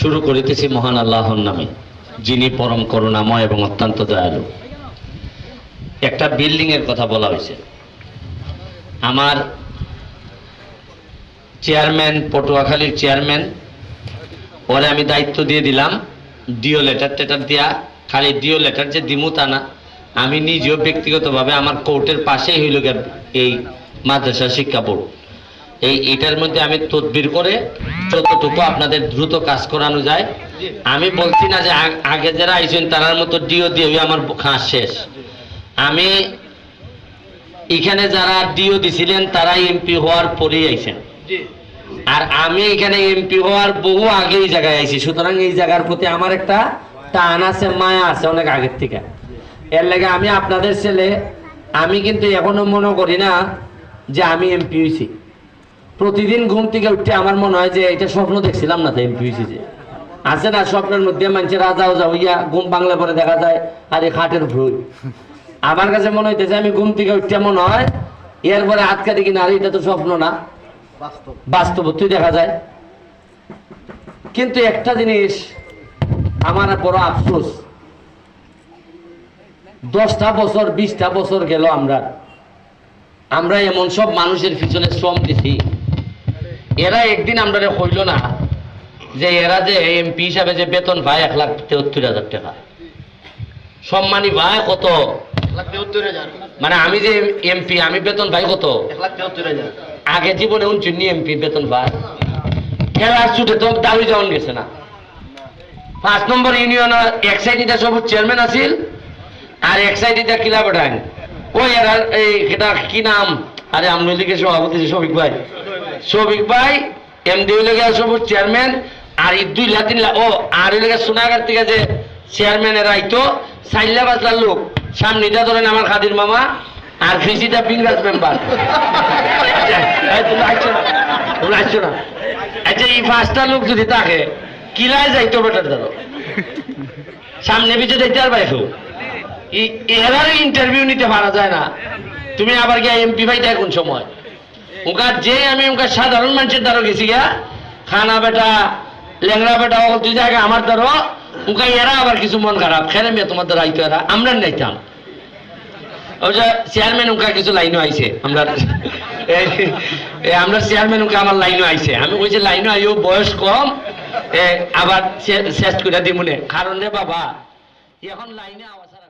শুরু করিতেছি মহান আল্লাহর নামে, যিনি পরম করুণাময় এবং অত্যন্ত দয়ালু। একটা বিল্ডিং এর কথা বলা হয়েছে। আমার চেয়ারম্যান, পটুয়াখালীর চেয়ারম্যান পরে আমি দায়িত্ব দিয়ে দিলাম ডিও লেটার টেটার দিয়া, খালি ডিও লেটার যে দিমু তা না। আমি নিজেও ব্যক্তিগতভাবে আমার কোর্টের পাশেই হইল এই মাদ্রাসা শিক্ষা বোর্ড। এই এটার মধ্যে আমি তদবির করে যতটুকু আপনাদের দ্রুত কাজ করানো যায়। আমি বলছি না যে আগে যারা আইছেন তারার মতো ডিও দিয়ে আমার খাস শেষ। আমি এখানে যারা ডিও দিছিলেন তারা এমপি হওয়ার পরেই আইছেন। আর আমি এখানে এমপি হওয়ার বহু আগে এই জায়গায় আইছি। সুতরাং এই জায়গার প্রতি আমার একটা টান আছে মায়া আছে অনেক আগের থেকে। এর লাগে আমি আপনাদের ছেলে আমি কিন্তু এখনও মনে করি না যে আমি এমপি হয়েছি প্রতিদিন ঘুম থেকে উঠতে আমার মনে হয় যে এটা স্বপ্ন দেখছিলাম না তো আছে না স্বপ্নের মধ্যে মানুষের রাজা উজা হইয়া ঘুম বাংলা পরে দেখা যায় আর এই খাটের ভ্রুই আমার কাছে মনে হইতেছে আমি ঘুম থেকে উঠতে মনে হয় এরপরে হাত কাটি কিনা আর এটা তো স্বপ্ন না। বাস্তব। বাস্তবত্বই দেখা যায়। কিন্তু একটা জিনিস আমার বড় আফসোস। দশটা বছর বিশটা বছর গেল আমরা। আমরা এমন সব মানুষের পিছনে শ্রম দিছি। এরা একদিন আমরা হইল না যে এরা যে এমপি হিসাবে যে বেতন পায় এক লাখ তেহত্তর হাজার টাকা। সম্মানী ভাই কত? মানে আমি যে এমপি আমি বেতন পাই কত? আগে জীবনে উনচুন্নি এমপি বেতন পায় খেলার ছুটে তো দাবি যাওয়ান গেছে না। পাঁচ নম্বর ইউনিয়ন এক সাইডে সব চেয়ারম্যান আছিল আর এক সাইডে কিলা বেটাং ওই এরা এই এটা কি নাম? আরে আমি লিখে সভাপতি শফিক ভাই। শফিক ভাই এমডি লেগে সব চেয়ারম্যান আর এই দুই লাখ তিন লাখ ও, আর লেগে সোনাগার থেকে যে চেয়ারম্যান এর আইতো চাইলা বাজলার লোক সামনেটা ধরেন আমার খাদির মামা, আর ফিসিটা বিংরাজ মেম্বার আচ্ছা এই পাঁচটা লোক যদি থাকে, কিলায় যাইতো বেটার ধরো সামনে পিছিয়ে দেখতে আর পাইছো। এরার ইন্টারভিউ নিতে পারা যায় না। তুমি আবার গিয়ে এমপি ভাই কোন সময়। ওকা যে আমি সাধারণ মানুষের দ্বারা গেছি গা খানা বেটা লেংরা বেটা ও তুই জায়গা আমার দ্বারা ওকা এরা আবার কিছু মন খারাপ। খেলে মেয়ে, তোমার দ্বারা আইতো এরা, আমরা নাইতাম। চেয়ারম্যান ওকা কিছু লাইনও আইছে, আমরা আমরা চেয়ারম্যান ওকে আমার লাইনও আইছে। আমি কইছি, লাইনও আইও, বয়স কম। আবার শেষ করে দিমুনে। কারণ রে বাবা, এখন লাইনে আওয়া-